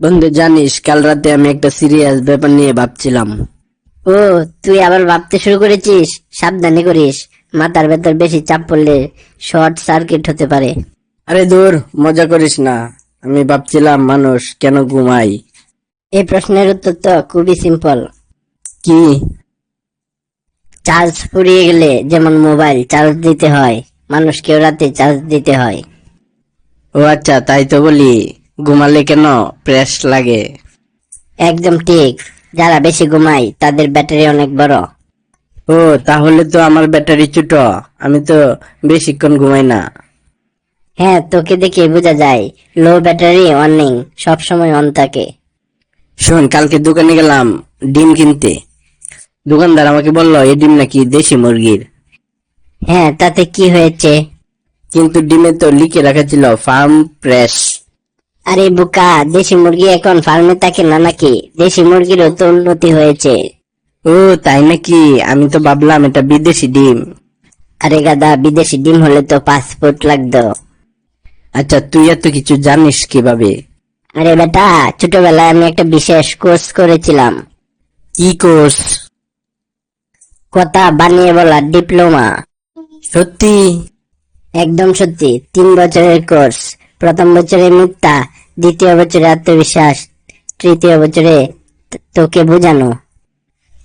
বন্ধু জানিস কাল রাতে আমি একটা সিরিয়াস ব্যাপার নিয়ে ভাবছিলাম। ও তুই আবার ভাবতে শুরু করেছিস? সাবধানে করিস। মাথার ভেতর বেশি চাপ পড়লে শর্ট সার্কিট হতে পারে। আরে দূর মজা করিস না। আমি ভাবছিলাম মানুষ কেন ঘুমাই এই প্রশ্নের উত্তর তো খুবই সিম্পল কি? চার্জ ফুরিয়ে গেলে যেমন মোবাইল চার্জ দিতে হয় মানুষকেও রাতে চার্জ দিতে হয়। ও আচ্ছা তাই তো বলি। ঘুমালে কেন? প্রেস লাগে। একদম ঠিক। যারা বেশি ঘুমায় তাদের ব্যাটারি অনেক বড়। ও তাহলে তো আমার ব্যাটারি ছোট। আমি তো বেশিক্ষণ ঘুমাই না। হ্যাঁ তোকে দেখে বোঝা যায়। লো ব্যাটারি অর্নিং সবসময় অন থাকে। শোন কালকে দোকানে গেলাম ডিম কিনতে। দোকানদার আমাকে বলল এই ডিম নাকি দেশি মুরগির? হ্যাঁ তাতে কি হয়েছে? কিন্তু ডিমে তো লিখে রাখা ছিল ফার্ম প্রেস আরে বুকা দেশি মুরগি এখন ফার্মে থাকে না নাকি? দেশি মুরগিরও তো উন্নতি হয়েছে। ও তাই নাকি? আমি তো ভাবলাম এটা বিদেশি ডিম। আরে গাদা বিদেশি ডিম হলে তো পাসপোর্ট লাগতো। আচ্ছা তুই এত কিছু জানিস কীভাবে? আরে বেটা ছোটবেলায় আমি একটা বিশেষ কোর্স করেছিলাম। কি কোর্স কথা বানিয়ে বলা ডিপ্লোমা সত্যি? একদম সত্যি তিন বছরের কোর্স প্রথম বছরে মিথ্যা দ্বিতীয় বছরে আত্মবিশ্বাস তৃতীয় বছরে তোকে বোঝানো।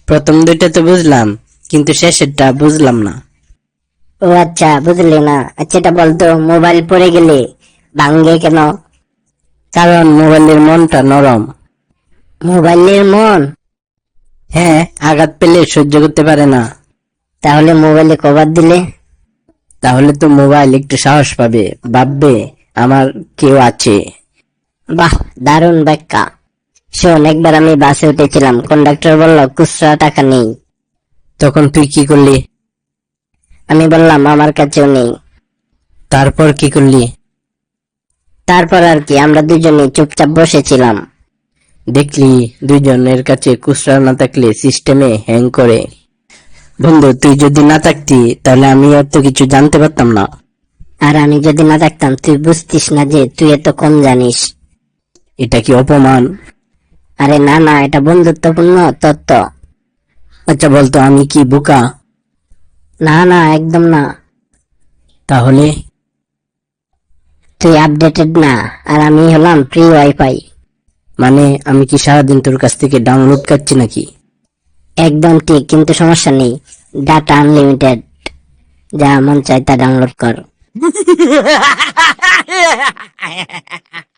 প্রথম দুইটা তো বুঝলাম কিন্তু শেষেরটা বুঝলাম না। ও আচ্ছা বুঝলি না। আচ্ছা এটা বলতো মোবাইল পড়ে গেলে ভাঙ্গে কেন? কারণ মোবাইলের মনটা নরম। মোবাইলের মন? হ্যাঁ আঘাত পেলে সহ্য করতে পারে না। তাহলে মোবাইলে কভার দিলে? তাহলে তো মোবাইল একটু সাহস পাবে ভাববে আমার কেউ আছে। বাহ দারুণ ব্যাখ্যা। শোন একবার আমি বাসে উঠেছিলাম। কন্ডাক্টর বলল খুচরা টাকা নেই। তখন তুই কি করলি? আমি বললাম আমার কাছেও নেই। তারপর কি করলি? তারপর আর কি আমরা দুজনে চুপচাপ বসেছিলাম। দেখলি দুইজনের কাছে খুচরা না থাকলে সিস্টেমে হ্যাং করে। বন্ধু তুই যদি না থাকতি তাহলে আমি এত কিছু জানতে পারতাম না। আর আমি যদি না থাকতাম তুই বুঝতিস না যে তুই এত কম জানিস। এটা কি অপমান? আরে না না এটা বন্ধুত্বপূর্ণ তত্ত্ব। আচ্ছা বলতো আমি কি বোকা? না না একদম না। তাহলে? তুই আপডেটেড না আর আমি হলাম ফ্রি ওয়াইফাই মানে আমি কি সারাদিন তোর কাছ থেকে ডাউনলোড করছি নাকি? একদম ঠিক কিন্তু সমস্যা নেই। ডাটা আনলিমিটেড যা মন চাই তা ডাউনলোড কর।